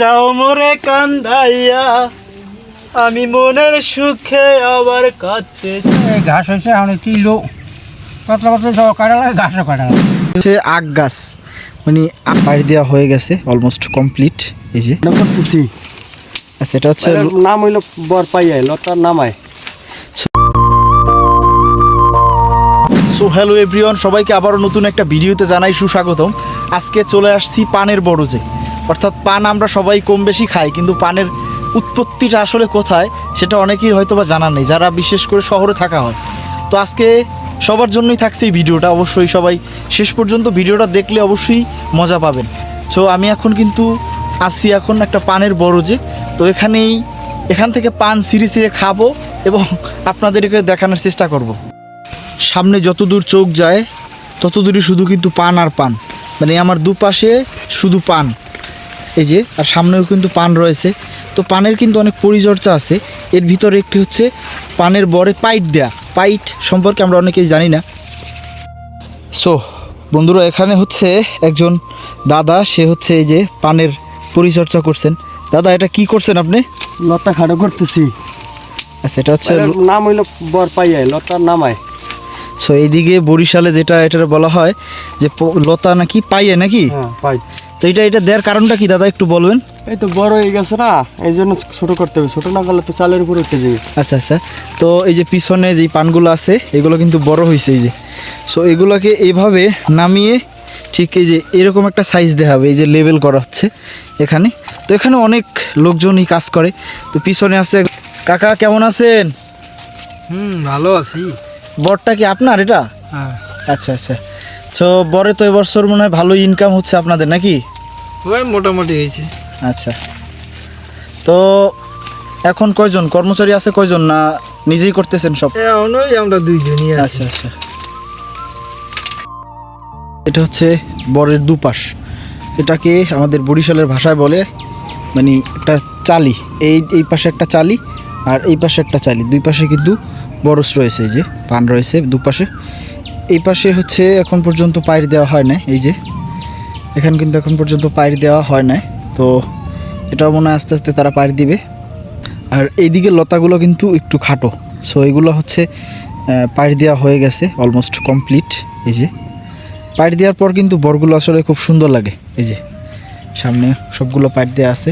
যাও মোরে কান্দাইয়া। আমি মনের সুখে আবার কাঁদতে এই ঘাস হয়েছে অনেক কিলো। পাতলা পাতলা সব কাটা লাগে ঘাসও কাটা হচ্ছে আখ গাছ। মানে আখ পাড়ি দেওয়া হয়ে গেছে অলমোস্ট কমপ্লিট এই যে। করতেছি। আচ্ছা এটা হচ্ছে নাম হইল বর পাইয়াই লতার নামায় সো হ্যালো এভরিওয়ান সবাইকে আবারও নতুন একটা ভিডিওতে জানাই সুস্বাগতম। আজকে চলে আসছি পানের বড়জে। অর্থাৎ পান আমরা সবাই কম বেশি খাই, কিন্তু পানের উৎপত্তিটা আসলে কোথায় সেটা অনেকেই হয়তো বা জানা নেই, যারা বিশেষ করে শহরে থাকা হয়। তো আজকে সবার জন্যই থাকছে এই ভিডিওটা, অবশ্যই সবাই শেষ পর্যন্ত ভিডিওটা দেখলে অবশ্যই মজা পাবেন। সো আমি এখন কিন্তু আসি এখন একটা পানের বড়জে তো এখানেই, এখান থেকে পান সিঁড়ি সিঁড়ে খাব এবং আপনাদেরকে দেখানোর চেষ্টা করব। সামনে যত দূর চোখ যায় তত দূরই শুধু কিন্তু পান আর পান। মানে আমার দুপাশে শুধু পান। এই যে আর সামনেও কিন্তু পান রয়েছে। তো পানের কিন্তু অনেক পরিচর্যা আছে। এর ভিতরে একটি হচ্ছে পানের বরে পাইট দেয়া। পাইট সম্পর্কে আমরা অনেকেই জানি না। সো বন্ধুরা এখানে হচ্ছে একজন দাদা সে হচ্ছে এই যে পানের পরিচর্যা করছেন। দাদা এটা কি করছেন আপনি? লতা খাটো করতেছি। আচ্ছা এটা হচ্ছে নাম হইল বর পাইয়াই লতার নামায় সো এইদিকে বরিশালে যেটা এটা বলা হয় যে লতা নাকি পাইয়ে নাকি? হ্যাঁ পাই। এটা এটা দেওয়ার কারণটা কি দাদা একটু বলবেন? এই তো বড় হয়ে গেছে না এই জন্য ছোট করতে হবে। ছোট না করলে তো চালের উপর উঠে যাবে। আচ্ছা আচ্ছা। তো এই যে পিছনে যে পানগুলো আছে এগুলো কিন্তু বড় হয়েছে এই যে। সো এগুলোকে এইভাবে নামিয়ে ঠিক এই যে এরকম একটা সাইজ দেওয়া হবে এই যে লেবেল করা হচ্ছে এখানে। তো এখানে অনেক লোকজনই কাজ করে। তো পিছনে আছে কাকা কেমন আছেন? হুম ভালো আছি। বরটা কি আপনার এটা? হ্যাঁ। আচ্ছা আচ্ছা। তো বরে তো এবছর মনে হয় ভালো ইনকাম হচ্ছে আপনাদের নাকি? ওই মোটামুটি হয়েছে। আচ্ছা। তো এখন কয়জন? কর্মচারী আছে কয়জন না নিজেই করতেছেন সব? এখনই আমরা দুইজনই আচ্ছা আচ্ছা। এটা হচ্ছে বরের দুপাশ। এটাকে আমাদের বরিশালের ভাষায় বলে মানে একটা চালি। এই এই পাশে একটা চালি আর এই পাশে একটা চালি। দুই পাশে কিন্তু বরস রয়েছে এই যে পান রয়েছে দুপাশে। এই পাশে হচ্ছে এখন পর্যন্ত পায়ের দেওয়া হয় না এই যে। এখানে কিন্তু এখন পর্যন্ত পায়ের দেওয়া হয় না তো এটাও মনে হয় আস্তে আস্তে তারা পায়ের দিবে। আর এইদিকে লতাগুলো কিন্তু একটু খাটো। সো এগুলো হচ্ছে পাড়ি দেওয়া হয়ে গেছে অলমোস্ট কমপ্লিট এই যে। পাড়ি দেওয়ার পর কিন্তু বরগুলো আসলে খুব সুন্দর লাগে, এই যে। সামনে সবগুলো পাড়ি দেওয়া আছে।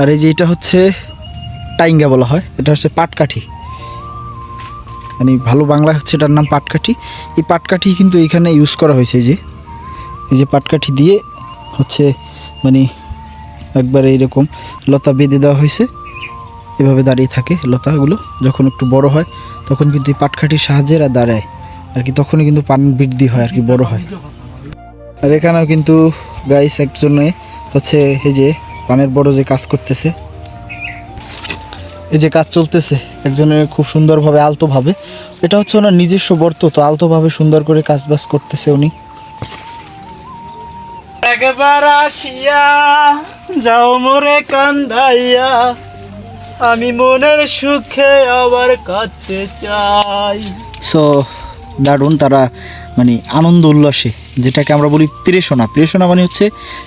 আর এই যে এটা হচ্ছে টাইঙ্গা বলা হয়, এটা হচ্ছে পাটকাঠি। মানে ভালো বাংলা হচ্ছে এটার নাম পাটকাঠি। এই পাটকাঠি কিন্তু এখানে ইউজ করা হয়েছে যে, এই যে পাটকাঠি দিয়ে হচ্ছে মানে একবারে এইরকম লতা বেঁধে দেওয়া হয়েছে। এভাবে দাঁড়িয়ে থাকে লতাগুলো, যখন একটু বড় হয়, তখন কিন্তু এই পাটকাঠির সাহায্যে এরা দাঁড়ায়। আর কি তখনই কিন্তু পান বৃদ্ধি হয়, আর কি বড় হয়। আর এখানেও কিন্তু গাইস একজনে হচ্ছে এই যে পানের বড় যে কাজ করতেছে এই যে কাজ চলতেছে একজনের খুব সুন্দরভাবে আলতোভাবে এটা হচ্ছে ওনার নিজস্ব বর্ত তো আলতোভাবে সুন্দর করে কাজ বাজ করতেছে উনি। একবার আসিয়া যাও মোরে কান্দাইয়া আমি মনের সুখে আবার কাঁদতে চাই। সো দারুণ তারা মানে আনন্দ উল্লাসে যেটাকে আমরা বলি প্রেষণা প্রেষণা মানে হচ্ছে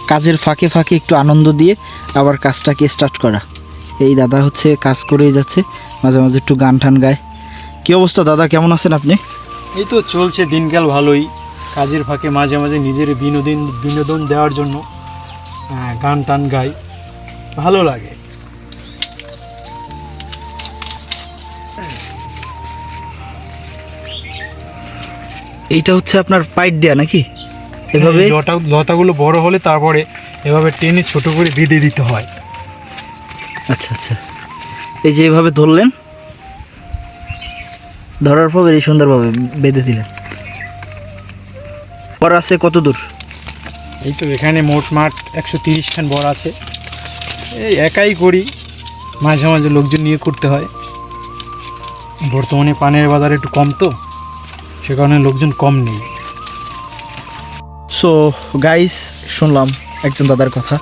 কাজের ফাঁকে ফাঁকে একটু আনন্দ দিয়ে আবার কাজটাকে স্টার্ট করা। এই দাদা হচ্ছে কাজ করেই যাচ্ছে মাঝে মাঝে একটু গান টান গায়। কী অবস্থা দাদা কেমন আছেন আপনি? এই তো চলছে দিনকাল ভালোই। কাজের ফাঁকে মাঝে মাঝে নিজের বিনোদন বিনোদন দেওয়ার জন্য গান টান গাই। ভালো লাগে। এইটা হচ্ছে আপনার পাইট দেয়া নাকি? এভাবে? লতা লতাগুলো বড় হলে তারপরে এভাবে টেনে ছোট করে বেঁধে দিতে হয়। আচ্ছা আচ্ছা। এই যে এভাবে ধরলেন ধরার পর এই সুন্দরভাবে বেঁধে দিলেন। পর আছে কত দূর? এই তো এখানে মোট মাঠ একশো তিরিশ খান বড় আছে। এই একাই করি মাঝে মাঝে লোকজন নিয়ে করতে হয়। বর্তমানে পানের বাজার একটু কম তো সে কারণে লোকজন কম নেই। সো গাইস শুনলাম একজন দাদার কথা।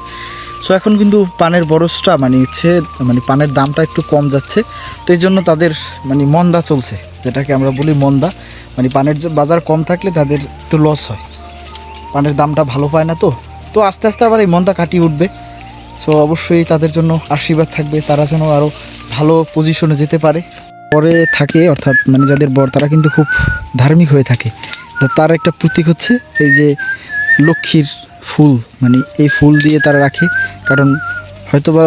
সো এখন কিন্তু পানের বরসটা মানে হচ্ছে মানে পানের দামটা একটু কম যাচ্ছে। তো এই জন্য তাদের মানে মন্দা চলছে। যেটাকে আমরা বলি মন্দা। মানে পানের বাজার কম থাকলে তাদের একটু লস হয়। পানের দামটা ভালো পায় না তো। তো আস্তে আস্তে আবার এই মন্দা কাটিয়ে উঠবে। সো অবশ্যই তাদের জন্য আশীর্বাদ থাকবে। তারা যেন আরও ভালো পজিশনে যেতে পারে। পরে থাকে, অর্থাৎ মানে যাদের বর, তারা কিন্তু খুব ধার্মিক হয়ে থাকে। তার একটা প্রতীক হচ্ছে এই যে লক্ষ্মীর ফুল। মানে এই ফুল দিয়ে তারা রাখে। কারণ হয়তোবা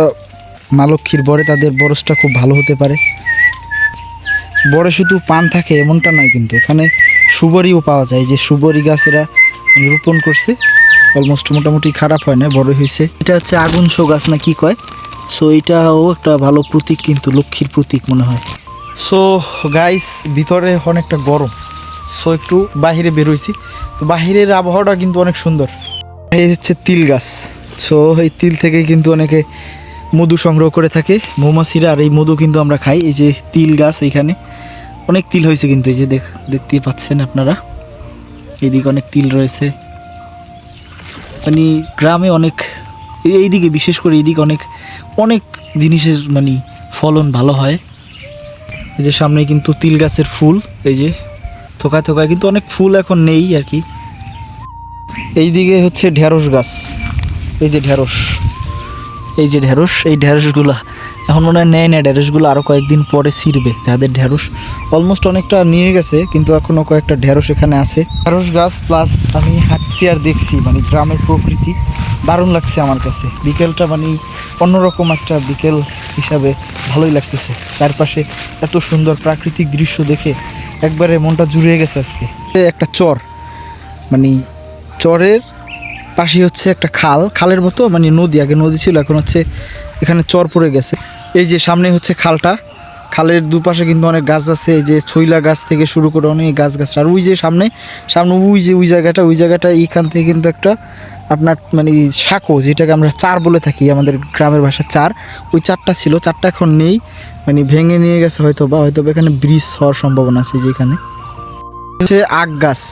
মা লক্ষ্মীর বরে তাদের বরসটা খুব ভালো হতে পারে। বড়ে শুধু পান থাকে এমনটা নয় কিন্তু, এখানে সুবরিও পাওয়া যায়। যে সুবরি গাছেরা রোপণ করছে, অলমোস্ট মোটামুটি খারাপ হয় না বড় হয়েছে। এটা হচ্ছে আগুন শো গাছ না কি কয়? সো এটাও একটা ভালো প্রতীক কিন্তু, লক্ষ্মীর প্রতীক মনে হয়। সো গাইস ভিতরে অনেকটা গরম। সো একটু বাইরে বেরোইছি তো বাহিরের আবহাওয়াটা কিন্তু অনেক সুন্দর। এই হচ্ছে তিল গাছ। সো এই তিল থেকে কিন্তু অনেকে মধু সংগ্রহ করে থাকে। মৌমাছিরা আর এই মধু কিন্তু আমরা খাই। এই যে তিল গাছ এইখানে। অনেক তিল হয়েছে কিন্তু এই যে দেখ, দেখতে পাচ্ছেন আপনারা। এইদিকে অনেক তিল রয়েছে। মানে গ্রামে অনেক, এই- এইদিকে বিশেষ করে এইদিকে অনেক অনেক জিনিসের মানে ফলন ভালো হয়। এই যে সামনে কিন্তু তিল গাছের ফুল। এই যে থোকায় থোকায় কিন্তু অনেক ফুল এখন নেই আর কি। এইদিকে হচ্ছে ঢেঁড়স গাছ। এই যে ঢেঁড়স, এই যে ঢেঁড়স, এই ঢেঁড়সগুলো এখন মনে হয় নেয় না, ঢেঁড়সগুলো আরও কয়েকদিন পরে ছিঁড়বে যাদের ঢেঁড়স। অলমোস্ট অনেকটা নিয়ে গেছে, কিন্তু এখনও কয়েকটা ঢেঁড়স এখানে আছে। ঢেঁড়স গাছ প্লাস আমি হাঁটছি আর দেখছি মানে গ্রামের প্রকৃতি দারুণ লাগছে আমার কাছে। বিকেলটা মানে অন্যরকম একটা বিকেল হিসাবে ভালোই লাগতেছে। চারপাশে এত সুন্দর প্রাকৃতিক দৃশ্য দেখে একবারে মনটা জুড়িয়ে গেছে আজকে। একটা চর মানে চরের পাশে হচ্ছে একটা খাল। খালের মতো মানে নদী, আগে নদী ছিল, এখন হচ্ছে এখানে চর পড়ে গেছে। এই যে সামনে হচ্ছে খালটা, খালের দুপাশে কিন্তু অনেক গাছ আছে যে ছইলা গাছ থেকে শুরু করে অনেক গাছ গাছ। আর ওই যে সামনে সামনে ওই যে ওই জায়গাটা ওই জায়গাটা এইখান থেকে কিন্তু একটা আপনার মানে সাঁকো, যেটাকে আমরা চার বলে থাকি, আমাদের গ্রামের ভাষা চার। ওই চারটা ছিল, চারটা এখন নেই মানে ভেঙে নিয়ে গেছে হয়তো বা হয়তো এখানে ব্রিজ হওয়ার সম্ভাবনা আছে যেখানে। হচ্ছে আখ গাছ।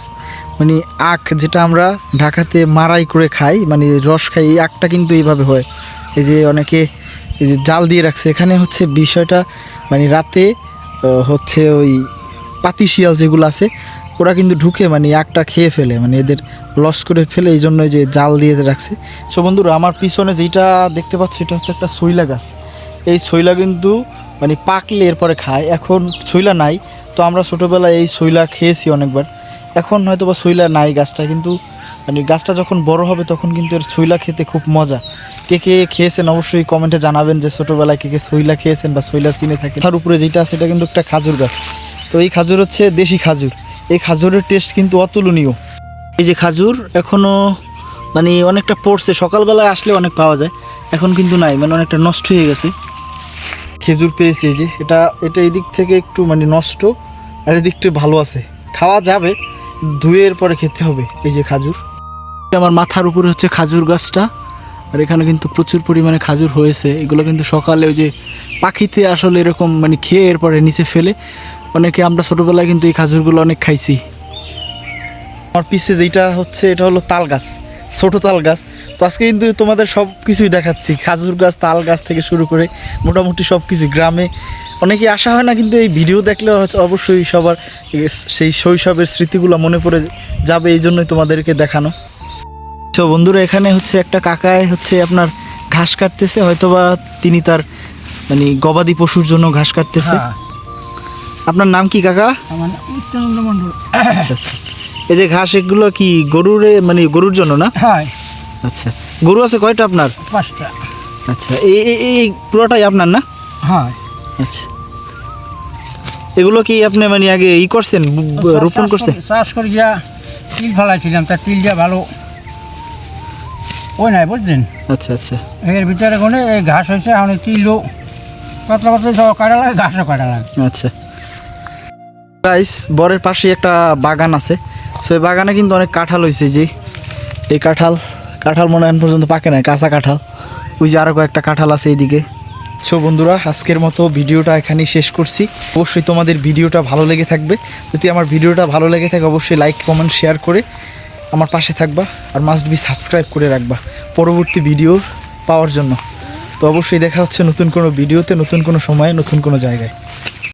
মানে আখ যেটা আমরা ঢাকাতে মারাই করে খাই মানে রস খাই, এই আখটা কিন্তু এইভাবে হয়। এই যে অনেকে এই যে জাল দিয়ে রাখছে। এখানে হচ্ছে বিষয়টা মানে রাতে হচ্ছে ওই পাতি শিয়াল যেগুলো আছে, ওরা কিন্তু ঢুকে মানে আখটা খেয়ে ফেলে। মানে এদের লস করে ফেলে, এই জন্য যে জাল দিয়ে রাখছে। সো বন্ধুরা, আমার পিছনে যেটা দেখতে পাচ্ছি, এটা হচ্ছে একটা শৈলা গাছ। এই শৈলা কিন্তু মানে পাকলে এরপরে খায়। এখন শৈলা নাই তো আমরা ছোটোবেলায় এই শৈলা খেয়েছি অনেকবার। এখন হয়তো বা শৈলা নাই গাছটা, কিন্তু মানে গাছটা যখন বড় হবে তখন কিন্তু এর শৈলা খেতে খুব মজা। কে কে খেয়েছেন অবশ্যই কমেন্টে জানাবেন যে ছোটোবেলায় কে কে শৈলা খেয়েছেন বা শৈলা চিনে থাকে তার উপরে যেটা আছে, এটা কিন্তু একটা খাজুর গাছ। তো এই খাজুর হচ্ছে দেশি খাজুর। এই খাজুরের টেস্ট কিন্তু অতুলনীয়। এই যে খাজুর এখনও মানে অনেকটা পড়ছে, সকালবেলায় আসলে অনেক পাওয়া যায়, এখন কিন্তু নাই মানে অনেকটা নষ্ট হয়ে গেছে। খেজুর পেয়েছি যে, এটা এটা এই দিক থেকে একটু মানে নষ্ট। আর এদিকটা ভালো আছে। খাওয়া যাবে, ধুয়ের পরে খেতে হবে, এই যে খাজুর। আমার মাথার উপরে হচ্ছে খাজুর গাছটা, আর এখানে কিন্তু প্রচুর পরিমাণে খাজুর হয়েছে। এগুলো কিন্তু সকালে ওই যে পাখিতে আসলে এরকম মানে খেয়ে এরপরে নিচে ফেলে। অনেকে আমরা ছোটোবেলায় কিন্তু এই খাজুরগুলো অনেক খাইছি। আমার পিছে যেটা হচ্ছে, এটা হলো তাল গাছ। ছোট তাল গাছ। তো আজকে কিন্তু তোমাদের সব কিছুই দেখাচ্ছি। খাজুর গাছ তাল গাছ থেকে শুরু করে মোটামুটি সব কিছু গ্রামে। অনেকে আসা হয় না কিন্তু এই ভিডিও দেখলে হয়তো অবশ্যই সবার সেই শৈশবের স্মৃতিগুলো মনে পড়ে যাবে এই জন্যই তোমাদেরকে দেখানো। তো বন্ধুরা এখানে হচ্ছে একটা কাকায় হচ্ছে আপনার ঘাস কাটতেছে হয়তোবা তিনি তার মানে গবাদি পশুর জন্য ঘাস কাটতেছে। হ্যাঁ। আপনার নাম কি কাকা? আমার আচ্ছা আচ্ছা। এই যে ঘাস এগুলো কি গরুরে মানে গরুর জন্য না? হ্যাঁ। আচ্ছা গরু আছে কয়টা আপনার? পাঁচটা। আচ্ছা এই এই- পুরোটাই আপনার না? হ্যাঁ। আচ্ছা। এগুলো কি আপনি মানে আগে ই করছেন রোপণ করছেন? চাষ করে যা তিল ফেলাইছিলাম তা তিল যা ভালো। ওই নাই বুঝলেন? আচ্ছা আচ্ছা। এর ভিতরে কোনে এই ঘাস হয়েছে এখন এই তিলও। পাতলা পাতলা সব কাটা লাগে ঘাসও কাটা লাগে। আচ্ছা। গাইস বরের পাশে একটা বাগান আছে। সো এই বাগানে কিন্তু অনেক কাঁঠাল হয়েছে যে এই কাঁঠাল কাঁঠাল মনে হয় পর্যন্ত পাকে নাই, কাঁচা কাঁঠাল। ওই যে আরও কয়েকটা কাঁঠাল আছে এইদিকে। সো বন্ধুরা, আজকের মতো ভিডিওটা এখানেই শেষ করছি। অবশ্যই তোমাদের ভিডিওটা ভালো লেগে থাকবে। যদি আমার ভিডিওটা ভালো লেগে থাকে, অবশ্যই লাইক কমেন্ট শেয়ার করে আমার পাশে থাকবা আর মাস্ট বি সাবস্ক্রাইব করে রাখবা পরবর্তী ভিডিও পাওয়ার জন্য। তো অবশ্যই দেখা হচ্ছে নতুন কোনো ভিডিওতে, নতুন কোনো সময়ে, নতুন কোনো জায়গায়।